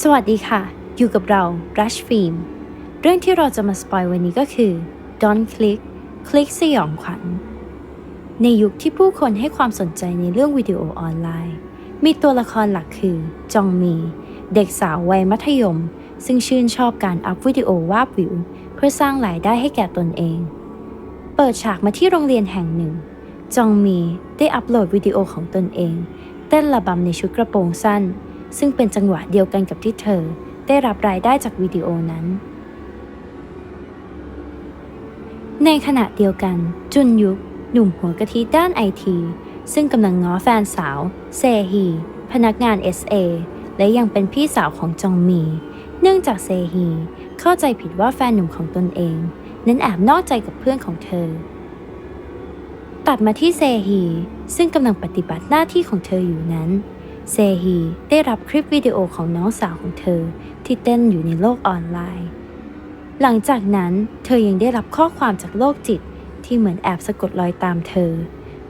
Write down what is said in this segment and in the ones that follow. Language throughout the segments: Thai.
สวัสดีค่ะ อยู่กับเรา Rush Film เรื่องที่เราจะมาสปอยวันนี้ก็คือ Don't Click คลิกสยองขวัญ ในยุคที่ผู้คนให้ความสนใจในเรื่องวิดีโอออนไลน์ มีตัวละครหลักคือ จองมี เด็กสาววัยมัธยม ซึ่งชื่นชอบการอัพวิดีโอวาบวิว เพื่อสร้างรายได้ให้แก่ตนเอง เปิดฉากมาที่โรงเรียนแห่งหนึ่ง จองมีได้อัปโหลดวิดีโอของตนเอง เต้นระบำในชุดกระโปรงสั้น ซึ่งเป็นจังหวะเดียวกันกับที่เธอ ได้รับรายได้จากวิดีโอนั้น ในขณะเดียวกัน จุนยุกหนุ่มหัวกะทิด้านไอที ซึ่งกำลังง้อแฟนสาว เซฮี พนักงาน SA และยังเป็นพี่สาวของจองมี เนื่องจากเซฮี เข้าใจผิดว่าแฟนหนุ่มของตนเองนั้นแอบนอกใจกับเพื่อนของเธอ ตัดมาที่เซฮี ซึ่งกำลังปฏิบัติหน้าที่ของเธออยู่นั้น เซฮีได้รับคลิปวิดีโอของน้องสาวของเธอ ที่เต้นอยู่ในโลกออนไลน์ หลังจากนั้นเธอยังได้รับข้อความจากโลกจิตที่เหมือนแอบสะกดรอยตามเธอ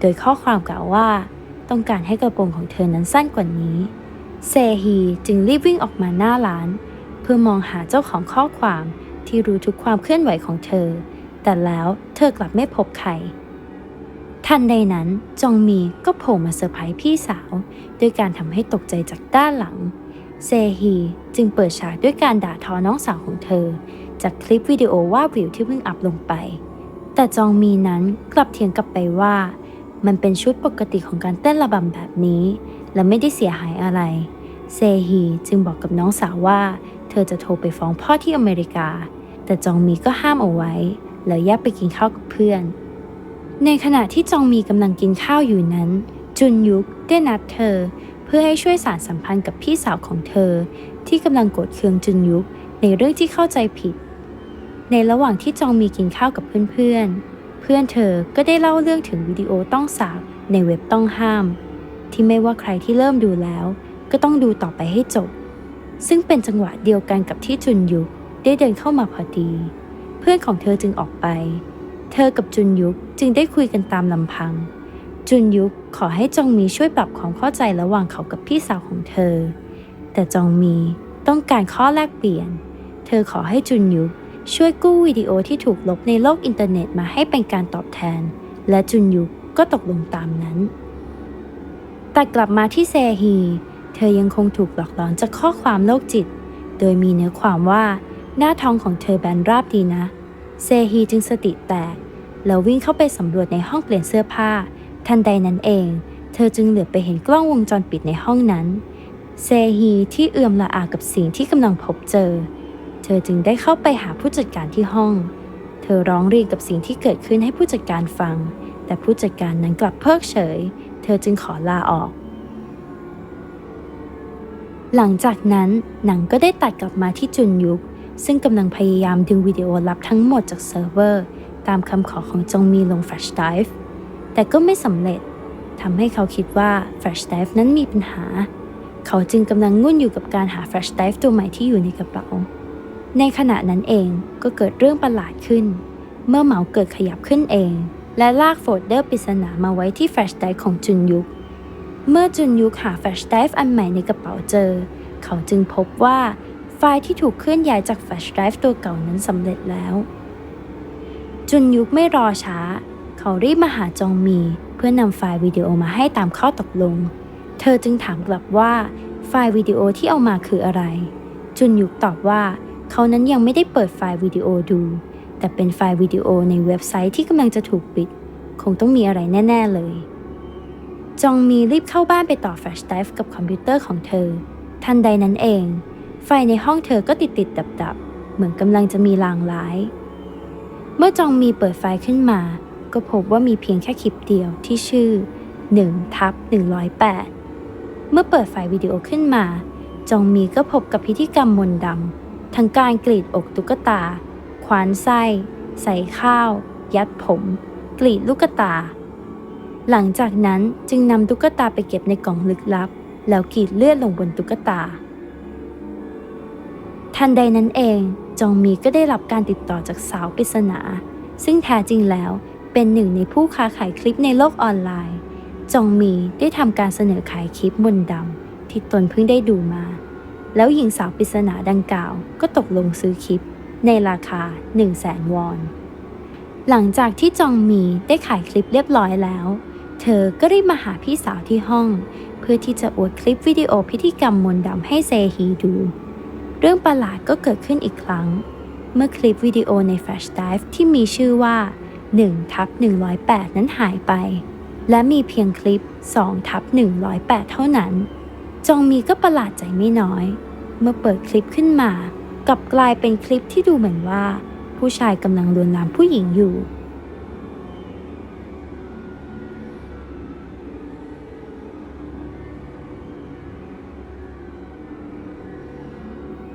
โดยข้อความกล่าวว่า ต้องการให้กระโปรงของเธอนั้นสั้นกว่านี้ เซฮีจึงรีบวิ่งออกมาหน้าร้าน เพื่อมองหาเจ้าของข้อความที่รู้ทุกความเคลื่อนไหวของเธอ แต่แล้วเธอกลับไม่พบใคร ทันใดนั้นจองมีก็โผล่มาเซอร์ไพรส์พี่สาว ด้วยการทำให้ตกใจจากด้านหลัง เซฮีจึงเปิดฉากด้วยการด่าทอน้องสาวของเธอ จากคลิปวิดีโอว่าวิวที่เพิ่งอัพลงไป แต่จองมีนั้นกลับเถียงกลับไปว่า มันเป็นชุดปกติของการเต้นระบำแบบนี้ และไม่ได้เสียหายอะไร เซฮีจึงบอกกับน้องสาวว่า เธอจะโทรไปฟ้องพ่อที่อเมริกา แต่จองมีก็ห้ามเอาไว้ แล้วแยกไปกินข้าวกับเพื่อน ในขณะที่จองมีกำลังกินข้าวอยู่นั้น จุนยุกได้นัดเธอ เพื่อให้ช่วยสารสัมพันธ์กับพี่สาวของเธอ ที่กำลังโกรธเคืองจุนยุกในเรื่องที่เข้าใจผิด ในระหว่างที่จองมีกินข้าวกับเพื่อนๆ เพื่อนเธอก็ได้เล่าเรื่องถึงวิดีโอต้องสาบในเว็บต้องห้าม ที่ไม่ว่าใครที่เริ่มดูแล้ว ก็ต้องดูต่อไปให้จบ ซึ่งเป็นจังหวะเดียวกันกับที่จุนยุกได้เดินเข้ามาพอดี เพื่อนของเธอจึงออกไป เธอกับจุนยุกจึงได้คุยกันตามลำพัง จุนยุกขอให้จองมีช่วยปรับความเข้าใจระหว่างเขากับพี่สาวของเธอ แต่จองมีต้องการข้อแลกเปลี่ยน เธอขอให้จุนยุกช่วยกู้วิดีโอที่ถูกลบในโลกอินเทอร์เน็ตมาให้เป็นการตอบแทน และจุนยุกก็ตกลงตามนั้น แต่กลับมาที่เซฮี เธอยังคงถูกหลอกหลอนจากข้อความโลกจิต โดยมีเนื้อความว่าหน้าท้องของเธอแบนราบดีนะ เซฮีจึงสติแตกแล้ววิ่งเข้าไปสำรวจในห้องเปลี่ยนเสื้อผ้า ทันใดนั้นเอง เธอจึงเหลือบไปเห็นกล้องวงจรปิดในห้องนั้น เซฮีที่เอื่อมละอากับสิ่งที่กำลังพบเจอ เธอจึงได้เข้าไปหาผู้จัดการที่ห้อง เธอร้องเรียนกับสิ่งที่เกิดขึ้นให้ผู้จัดการฟัง แต่ผู้จัดการนั้นกลับเพิกเฉย เธอจึงขอลาออก หลังจากนั้นหนังก็ได้ตัดกลับมาที่จุนยุก ซึ่งกำลังพยายามดึงวิดีโอลับทั้งหมดจากเซิร์ฟเวอร์ ตามคำขอของจงมีลง Flash Drive แต่ก็ไม่สำเร็จทำให้เขาคิดว่า Flash Drive นั้นมีปัญหา เขาจึงกำลังงุ่นอยู่กับการหา Flash Drive ตัวใหม่ที่อยู่ในกระเป๋า ในขณะนั้นเองก็เกิดเรื่องประหลาดขึ้น เมื่อเหมาเกิดขยับขึ้นเอง และลากโฟลเดอร์ปริศนามาไว้ที่ Flash Drive ของจุนยุก เมื่อจุนยุกหา Flash Drive อันใหม่ในกระเป๋าเจอ เขาจึงพบว่า ไฟล์ที่ถูกเคลื่อนย้ายจาก Flash Drive ตัวเก่านั้นสำเร็จแล้ว จุนยุกไม่รอช้า เขารีบมาหาจองมีเพื่อนำไฟล์วิดีโอมาให้ตามข้อตกลง เธอจึงถามกลับว่าไฟล์วิดีโอที่เอามาคืออะไร จุนยุกตอบว่า เขานั้นยังไม่ได้เปิดไฟล์วิดีโอดู แต่เป็นไฟล์วิดีโอในเว็บไซต์ที่กำลังจะถูกปิด คงต้องมีอะไรแน่ ๆ เลย จองมีรีบเข้าบ้านไปต่อแฟลชไดรฟ์กับคอมพิวเตอร์ของเธอ ทันใดนั้นเอง ไฟในห้องเธอก็ติดติดดับดับเหมือนกำลังจะมีลางร้าย เมื่อจองมีเปิดไฟขึ้นมา ก็พบว่ามีเพียงแค่คลิปเดียวที่ชื่อ1ทับ108 เมื่อเปิดไฟวิดีโอขึ้นมา จองมีก็พบกับพิธีกรรมมนต์ดำทั้งการกรีดอกตุ๊กตาควานไส้ ใส่ข้าว ยัดผม กรีดลูกตา หลังจากนั้นจึงนำตุ๊กตาไปเก็บในกล่องลึกลับ แล้วกรีดเลือดลงบนตุ๊กตา ทันใดนั้นเอง จองมีก็ได้รับการติดต่อจากสาวปริศนา ซึ่งแท้จริงแล้วเป็นหนึ่งในผู้ค้าขายคลิปในโลกออนไลน์ จองมีได้ทำการเสนอขายคลิปมนต์ดำที่ตนเพิ่งได้ดูมา แล้วหญิงสาวปริศนาดังกล่าวก็ตกลงซื้อคลิป ในราคา 1 0 0 0 0แสนวอน หลังจากที่จองมีได้ขายคลิปเรียบร้อยแล้ว เธอก็รีบมาหาพี่สาวที่ห้อง เพื่อที่จะอวดคลิปวิดีโอพิธีกรรมมนต์ดำให้เซฮีดู เรื่องประหลาดก็เกิดขึ้นอีกครั้ง เมื่อคลิปวิดีโอในแฟลชไดฟ์ที่มีชื่อว่า1ทับ108 นั้นหายไป และมีเพียงคลิป2ทับ108 เท่านั้น จองมีก็ประหลาดใจไม่น้อย เมื่อเปิดคลิปขึ้นมา กลับกลายเป็นคลิปที่ดูเหมือนว่า ผู้ชายกำลังลวนลามผู้หญิงอยู่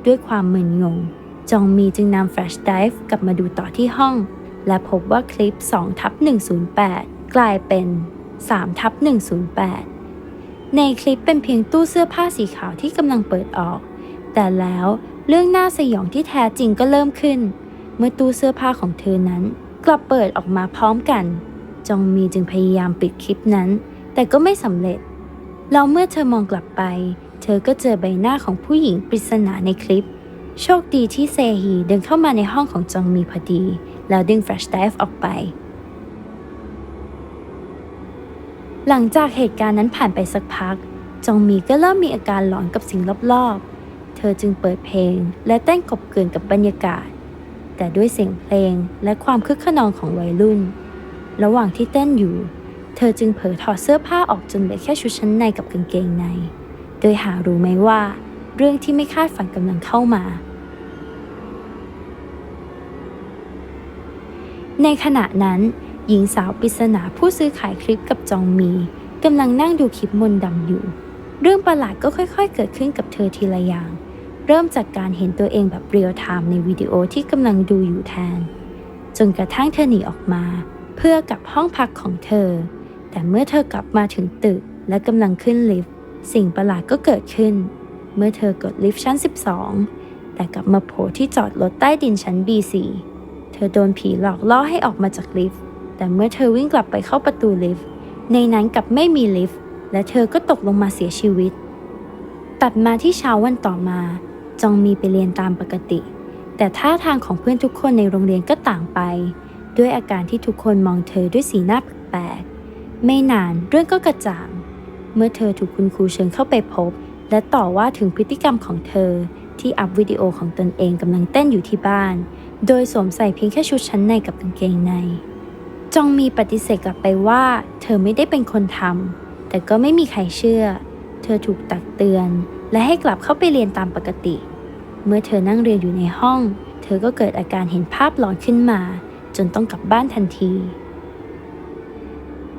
ด้วยความมึนงง จองมีจึงนำแฟลชไดฟ์กลับมาดูต่อที่ห้อง และพบว่าคลิป2ทับ108 กลายเป็น3ทับ108 ในคลิปเป็นเพียงตู้เสื้อผ้าสีขาวที่กำลังเปิดออก แต่แล้วเรื่องน่าสยองที่แท้จริงก็เริ่มขึ้น เมื่อตู้เสื้อผ้าของเธอนั้น กลับเปิดออกมาพร้อมกัน จองมีจึงพยายามปิดคลิปนั้น แต่ก็ไม่สำเร็จแล้วเมื่อเธอมองกลับไป เธอก็เจอใบหน้าของผู้หญิงปริศนาในคลิป โชคดีที่เซฮีเดินเข้ามาในห้องของจองมีพอดี แล้วดึงแฟลชไดฟ์ออกไป หลังจากเหตุการณ์นั้นผ่านไปสักพัก จองมีก็เริ่มมีอาการหลอนกับสิ่งรอบๆ เธอจึงเปิดเพลง และเต้นกบเกินกับบรรยากาศ แต่ด้วยเสียงเพลงและความคึกขนองของวัยรุ่น ระหว่างที่เต้นอยู่ เธอจึงเผลอถอดเสื้อผ้าออกจนเหลือแค่ชุดชั้นในกับกางเกงใน โดยหารู้ไหมว่า เรื่องที่ไม่คาดฝันกำลังเข้ามา ในขณะนั้น หญิงสาวปริศนาผู้ซื้อขายคลิปกับจองมีกำลังนั่งดูคลิปมนดำอยู่ เรื่องประหลาดก็ค่อยๆ เกิดขึ้นกับเธอทีละอย่าง เริ่มจากการเห็นตัวเองแบบเรียลไทม์ในวิดีโอที่กำลังดูอยู่แทน จนกระทั่งเธอหนีออกมา เพื่อกลับห้องพักของเธอ แต่เมื่อเธอกลับมาถึงตึกและกำลังขึ้นลิฟต์ สิ่งประหลาดก็เกิดขึ้น เมื่อเธอกดลิฟต์ชั้น 12 แต่กลับมาโผล่ที่จอดรถใต้ดินชั้น B4 เธอโดนผีหลอกล่อให้ออกมาจากลิฟต์ แต่เมื่อเธอวิ่งกลับไปเข้าประตูลิฟต์ ในนั้นกลับไม่มีลิฟต์ และเธอก็ตกลงมาเสียชีวิต ตัดมาที่เช้าวันต่อมา จองมีไปเรียนตามปกติ แต่ท่าทางของเพื่อนทุกคนในโรงเรียนก็ต่างไป ด้วยอาการที่ทุกคนมองเธอด้วยสีหน้าแปลกๆ ไม่นานเรื่องก็กระจ่าง เมื่อเธอถูกคุณครูเชิญเข้าไปพบ และต่อว่าถึงพฤติกรรมของเธอ ที่อัพวิดีโอของตนเองกำลังเต้นอยู่ที่บ้าน โดยสวมใส่เพียงแค่ชุดชั้นในกับกางเกงใน จองมีปฏิเสธกลับไปว่า เธอไม่ได้เป็นคนทำแต่ก็ไม่มีใครเชื่อ เธอถูกตักเตือน และให้กลับเข้าไปเรียนตามปกติ เมื่อเธอนั่งเรียนอยู่ในห้อง เธอก็เกิดอาการเห็นภาพหลอนขึ้นมา จนต้องกลับบ้านทันที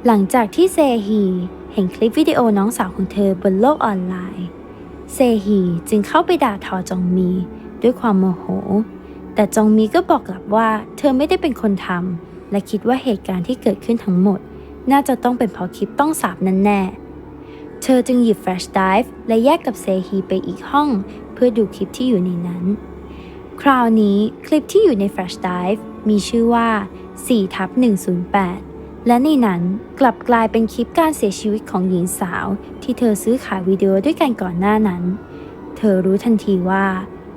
หลังจากที่เซฮี เห็นคลิปวิดีโอน้องสาวของเธอบนโลกออนไลน์ เซฮีจึงเข้าไปด่าทอจองมีด้วยความโมโห แต่จองมีก็บอกกลับว่าเธอไม่ได้เป็นคนทำและคิดว่าเหตุการณ์ที่เกิดขึ้นทั้งหมด น่าจะต้องเป็นเพราะคลิปต้องสาบนั่นแน่ เธอจึงหยิบแฟลชไดฟ์และแยกกับเซฮีไปอีกห้อง เพื่อดูคลิปที่อยู่ในนั้น คราวนี้คลิปที่อยู่ในแฟลชไดฟ์มีชื่อว่า4ทับ108 และในนั้นกลับกลายเป็นคลิปการเสียชีวิตของหญิงสาว ที่เธอซื้อขายวิดีโอด้วยกันก่อนหน้านั้น เธอรู้ทันทีว่า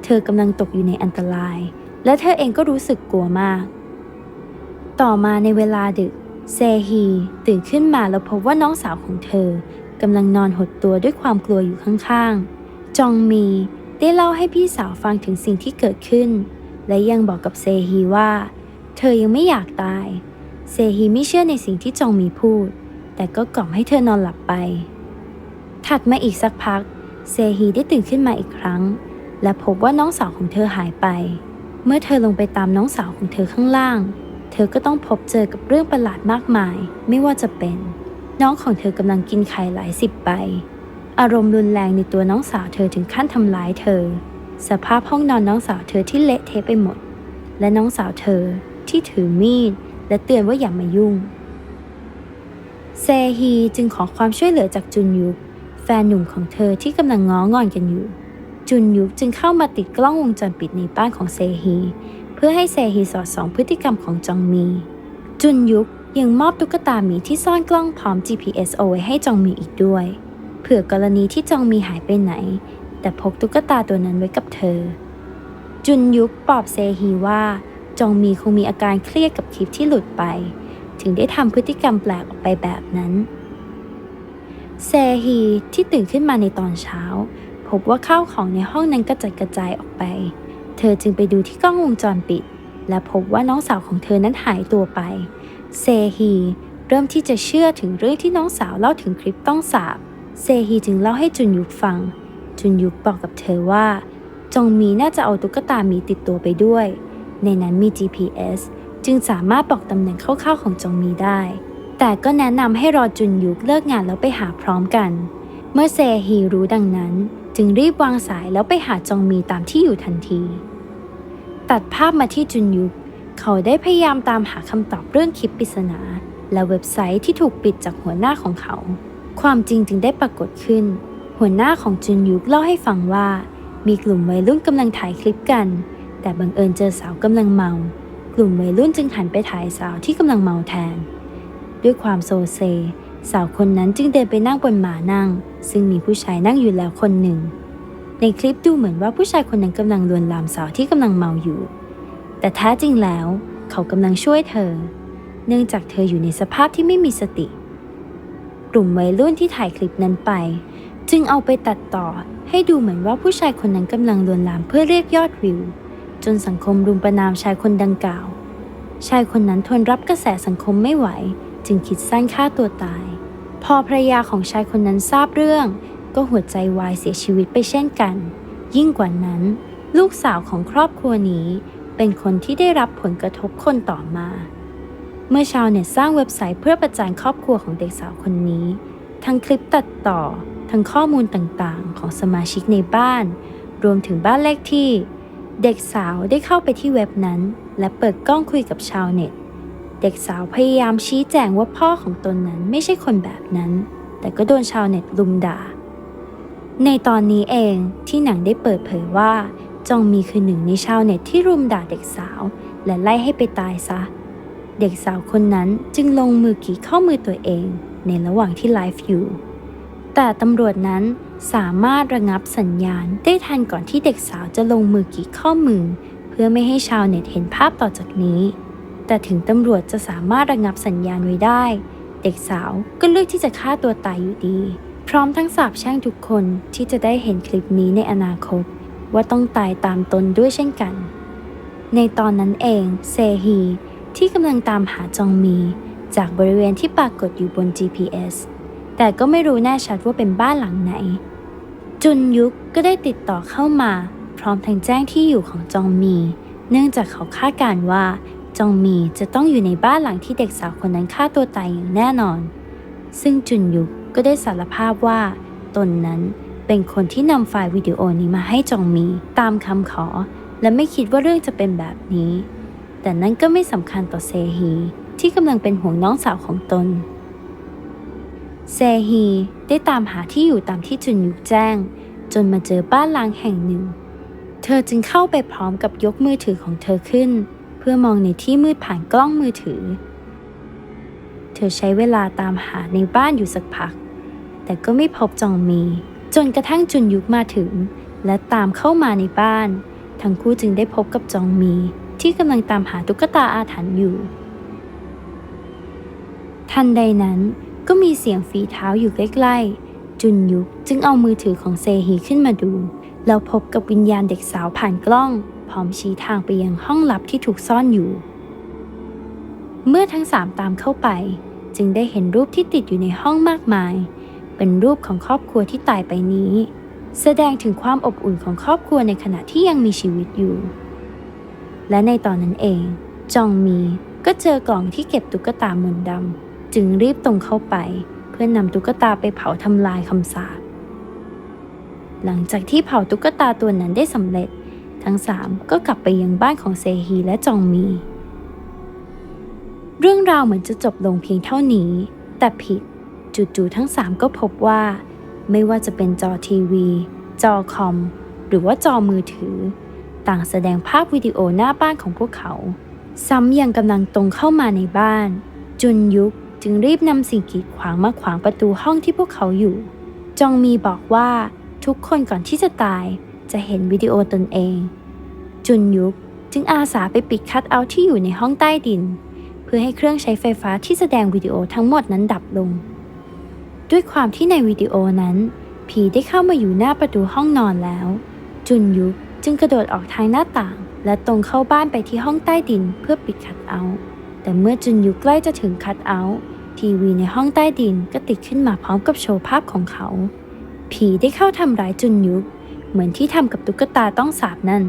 เธอกำลังตกอยู่ในอันตราย และเธอเองก็รู้สึกกลัวมาก ต่อมาในเวลาดึก เซฮีตื่นขึ้นมาแล้วพบว่าน้องสาวของเธอกำลังนอนหดตัวด้วยความกลัวอยู่ข้างๆ จองมีได้เล่าให้พี่สาวฟังถึงสิ่งที่เกิดขึ้น และยังบอกกับเซฮีว่า เธอยังไม่อยากตาย เซฮีไม่เชื่อในสิ่งที่จองมีพูด แต่ก็กล่อมให้เธอนอนหลับไป ถัดมาอีกสักพัก เซฮีได้ตื่นขึ้นมาอีกครั้ง และพบว่าน้องสาวของเธอหายไป เมื่อเธอลงไปตามน้องสาวของเธอข้างล่าง เธอก็ต้องพบเจอกับเรื่องประหลาดมากมาย ไม่ว่าจะเป็น น้องของเธอกำลังกินไข่หลายสิบใบ อารมณ์รุนแรงในตัวน้องสาวเธอถึงขั้นทำร้ายเธอ สภาพห้องนอนน้องสาวเธอที่เละเทะไปหมด และน้องสาวเธอที่ถือมีด และเตือนว่าอย่ามายุ่ง เซฮีจึงขอความช่วยเหลือจากจุนยุกแฟนหนุ่มของเธอที่กำลังง้องอนกันอยู่ จุนยุกจึงเข้ามาติดกล้องวงจรปิดในบ้านของเซฮี เพื่อให้เซฮีสอดส่องพฤติกรรมของจองมี จุนยุกยังมอบตุ๊กตาหมีที่ซ่อนกล้องพร้อม GPS เอาไว้ให้จองมีอีกด้วย เผื่อกรณีที่จองมีหายไปไหน แต่พกตุ๊กตาตัวนั้นไว้กับเธอ จุนยุกปลอบเซฮีว่า จองมีคงมีอาการเครียดกับคลิปที่หลุดไป ถึงได้ทำพฤติกรรมแปลกออกไปแบบนั้นเซฮีที่ตื่นขึ้นมาในตอนเช้า พบว่าข้าวของในห้องนั้นกระจัดกระจายออกไป เธอจึงไปดูที่กล้องวงจรปิด และพบว่าน้องสาวของเธอนั้นหายตัวไป เซฮีเริ่มที่จะเชื่อถึงเรื่องที่น้องสาวเล่าถึงคลิปต้องสาบ เซฮีจึงเล่าให้จุนยุกฟัง จุนยุกบอกกับเธอว่า จงมีน่าจะเอาตุ๊กตาหมีติดตัวไปด้วย ในนั้นมี GPS จึงสามารถบอกตำแหน่งคร่าวๆของจงมีได้ แต่ก็แนะนำให้รอจุนยุกเลิกงานแล้วไปหาพร้อมกัน เมื่อเซฮีรู้ดังนั้น จึงรีบวางสายแล้วไปหาจงมีตามที่อยู่ทันที ตัดภาพมาที่จุนยุก เขาได้พยายามตามหาคำตอบเรื่องคลิปปริศนา และเว็บไซต์ที่ถูกปิดจากหัวหน้าของเขา ความจริงจึงได้ปรากฏขึ้น หัวหน้าของจุนยุกเล่าให้ฟังว่า มีกลุ่มวัยรุ่นกำลังถ่ายคลิปกัน แต่บังเอิญเจอสาวกำลังเมา กลุ่มวัยรุ่นจึงหันไปถ่ายสาวที่กำลังเมาแทน ด้วยความโซเซ สาวคนนั้นจึงเดินไปนั่งบนหมานั่ง ซึ่งมีผู้ชายนั่งอยู่แล้วคนหนึ่ง ในคลิปดูเหมือนว่าผู้ชายคนนั้นกำลังลวนลามสาวที่กำลังเมาอยู่ แต่แท้จริงแล้ว เขากำลังช่วยเธอ เนื่องจากเธออยู่ในสภาพที่ไม่มีสติ กลุ่มวัยรุ่นที่ถ่ายคลิปนั้นไป จึงเอาไปตัดต่อให้ดูเหมือนว่าผู้ชายคนนั้นกำลังลวนลามเพื่อเรียกยอดวิว จนสังคมรุมประนามชายคนดังกล่าว ชายคนนั้นทนรับกระแสสังคมไม่ไหว จึงคิดสั้นฆ่าตัวตาย พอภรรยาของชายคนนั้นทราบเรื่อง ก็หัวใจวายเสียชีวิตไปเช่นกัน ยิ่งกว่านั้น ลูกสาวของครอบครัวนี้ เป็นคนที่ได้รับผลกระทบคนต่อมา เมื่อชาวเน็ตสร้างเว็บไซต์เพื่อประจานครอบครัวของเด็กสาวคนนี้ ทั้งคลิปตัดต่อทั้งข้อมูลต่างๆ ของสมาชิกในบ้าน รวมถึงบ้านเลขที่ เด็กสาวได้เข้าไปที่เว็บนั้น และเปิดกล้องคุยกับชาวเน็ต เด็กสาวพยายามชี้แจงว่าพ่อของตนนั้นไม่ใช่คนแบบนั้น แต่ก็โดนชาวเน็ตลุมด่า ในตอนนี้เองที่หนังได้เปิดเผยว่า จองมีคือหนึ่งในชาวเน็ตที่รุมด่าเด็กสาว และไล่ให้ไปตายซะ เด็กสาวคนนั้นจึงลงมือกีดข้อมือตัวเอง ในระหว่างที่ไลฟ์อยู่ แต่ตำรวจนั้นสามารถระงับสัญญาณได้ทันก่อนที่เด็กสาวจะลงมือกีดข้อมือ เพื่อไม่ให้ชาวเน็ตเห็นภาพต่อจากนี้ แต่ถึงตำรวจจะสามารถระงับสัญญาณไว้ได้ เด็กสาวก็เลือกที่จะฆ่าตัวตายอยู่ดี พร้อมทั้งสาบแช่งทุกคนที่จะได้เห็นคลิปนี้ในอนาคต ว่าต้องตายตามตนด้วยเช่นกัน ในตอนนั้นเองเซฮีที่กำลังตามหาจองมี จากบริเวณที่ปรากฏอยู่บน GPS แต่ก็ไม่รู้แน่ชัดว่าเป็นบ้านหลังไหน จุนยุกก็ได้ติดต่อเข้ามา พร้อมทั้งแจ้งที่อยู่ของจองมี เนื่องจากเขาคาดการณ์ว่า จองมีจะต้องอยู่ในบ้านหลังที่เด็กสาวคนนั้นฆ่าตัวตายอย่างแน่นอน ซึ่งจุนยุกก็ได้สารภาพว่า ตนนั้นเป็นคนที่นำไฟล์วิดีโอนี้มาให้จองมีตามคำขอ และไม่คิดว่าเรื่องจะเป็นแบบนี้ แต่นั่นก็ไม่สำคัญต่อเซฮีที่กำลังเป็นห่วงน้องสาวของตน เซฮีได้ตามหาที่อยู่ตามที่จุนยุกแจ้ง จนมาเจอบ้านล้างแห่งหนึ่ง เธอจึงเข้าไปพร้อมกับยกมือถือของเธอขึ้น เพื่อมองในที่มืดผ่านกล้องมือถือ เธอใช้เวลาตามหาในบ้านอยู่สักพัก แต่ก็ไม่พบจองมี จนกระทั่งจุนยุกมาถึง และตามเข้ามาในบ้าน ทั้งคู่จึงได้พบกับจองมี ที่กำลังตามหาตุ๊กตาอาถรรพ์อยู่ ทันใดนั้น ก็มีเสียงฝีเท้าอยู่ใกล้ๆ จุนยุกจึงเอามือถือของเซฮีขึ้นมาดู แล้วพบกับวิญญาณเด็กสาวผ่านกล้อง พร้อมชี้ทางไปยังห้องลับที่ถูกซ่อนอยู่ เมื่อทั้งสามตามเข้าไป จึงได้เห็นรูปที่ติดอยู่ในห้องมากมาย เป็นรูปของครอบครัวที่ตายไปนี้ แสดงถึงความอบอุ่นของครอบครัวในขณะที่ยังมีชีวิตอยู่ และในตอนนั้นเอง จองมีก็เจอกล่องที่เก็บตุ๊กตามนต์ดำ จึงรีบตรงเข้าไป เพื่อนำตุ๊กตาไปเผาทำลายคำสาปหลังจากที่เผาตุ๊กตาตัวนั้นได้สำเร็จ ทั้งสามก็กลับไปยังบ้านของเซฮีและจองมี เรื่องราวเหมือนจะจบลงเพียงเท่านี้ แต่ผิดจู่ๆทั้งสามก็พบว่า ไม่ว่าจะเป็นจอทีวี จอคอม หรือว่าจอมือถือ ต่างแสดงภาพวิดีโอหน้าบ้านของพวกเขา ซ้ำยังกำลังตรงเข้ามาในบ้าน จุนยุก จึงรีบนำสิ่งกีดขวางมาขวางประตูห้องที่พวกเขาอยู่ จองมีบอกว่าทุกคนก่อนที่จะตายจะเห็นวิดีโอตนเอง จุนยุกจึงอาสาไปปิดคัทเอาท์ที่อยู่ในห้องใต้ดิน เพื่อให้เครื่องใช้ไฟฟ้าที่แสดงวิดีโอทั้งหมดนั้นดับลง ด้วยความที่ในวิดีโอนั้น ผีได้เข้ามาอยู่หน้าประตูห้องนอนแล้ว จุนยุกจึงกระโดดออกทางหน้าต่าง และตรงเข้าบ้านไปที่ห้องใต้ดินเพื่อปิดคัทเอาท์แต่เมื่อจุนยุกใกล้จะถึงคัทเอา ทีวีในห้องใต้ดินก็ติดขึ้นมาพร้อมกับโชว์ภาพของเขา ผีได้เข้าทำร้ายจุนยุก เหมือนที่ทำกับตุ๊กตาต้องสาบนั่น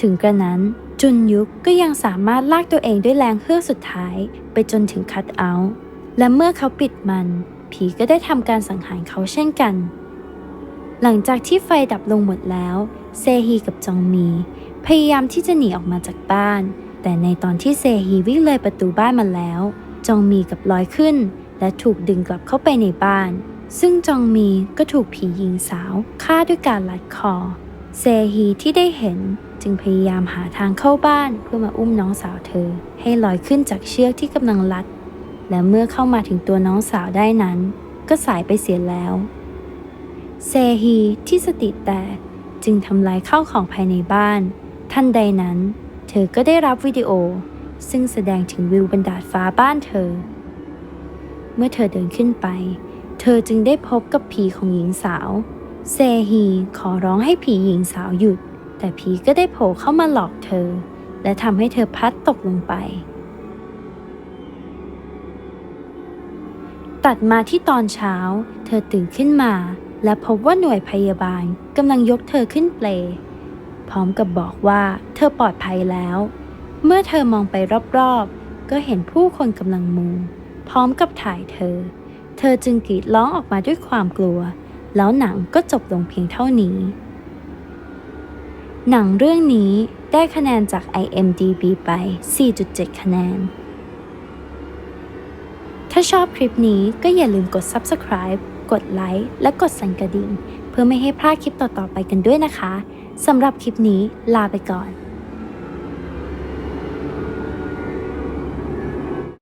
ถึงกระนั้นจุนยุกก็ยังสามารถลากตัวเองด้วยแรงเฮือกสุดท้าย ไปจนถึงคัทเอาท์และเมื่อเขาปิดมัน ผีก็ได้ทำการสังหารเขาเช่นกัน หลังจากที่ไฟดับลงหมดแล้ว เซฮีกับจองมี พยายามที่จะหนีออกมาจากบ้าน แต่ในตอนที่เซฮีวิ่งเลยประตูบ้านมาแล้ว จองมีกับลอยขึ้น และถูกดึงกลับเข้าไปในบ้าน ซึ่งจองมีก็ถูกผีหญิงสาวฆ่าด้วยการลัดคอ เซฮีที่ได้เห็นจึงพยายามหาทางเข้าบ้านเพื่อมาอุ้มน้องสาวเธอ ให้ลอยขึ้นจากเชือกที่กำลังลัด และเมื่อเข้ามาถึงตัวน้องสาวได้นั้น ก็สายไปเสียแล้ว เซฮีที่สติแตกจึงทำลายข้าวของภายในบ้าน ทันใดนั้น เธอก็ได้รับวิดีโอ ซึ่งแสดงถึงวิวบนดาดฟ้าบ้านเธอ เมื่อเธอเดินขึ้นไป เธอจึงได้พบกับผีของหญิงสาว เซฮีขอร้องให้ผีหญิงสาวหยุด แต่ผีก็ได้โผล่เข้ามาหลอกเธอ และทำให้เธอพัดตกลงไป ตัดมาที่ตอนเช้า เธอตื่นขึ้นมา และพบว่าหน่วยพยาบาลกำลังยกเธอขึ้นเปล พร้อมกับบอกว่าเธอปลอดภัยแล้ว เมื่อเธอมองไปรอบๆ ก็เห็นผู้คนกำลังมุงพร้อมกับถ่ายเธอ เธอจึงกรีดร้องออกมาด้วยความกลัว แล้วหนังก็จบลงเพียงเท่านี้ หนังเรื่องนี้ได้คะแนนจาก IMDB ไป 4.7 คะแนน ถ้าชอบคลิปนี้ก็อย่าลืมกด Subscribe กดไลค์และกดสั่นกระดิ่ง เพื่อไม่ให้พลาดคลิปต่อๆไปกันด้วยนะคะสำหรับคลิปนี้ลาไปก่อน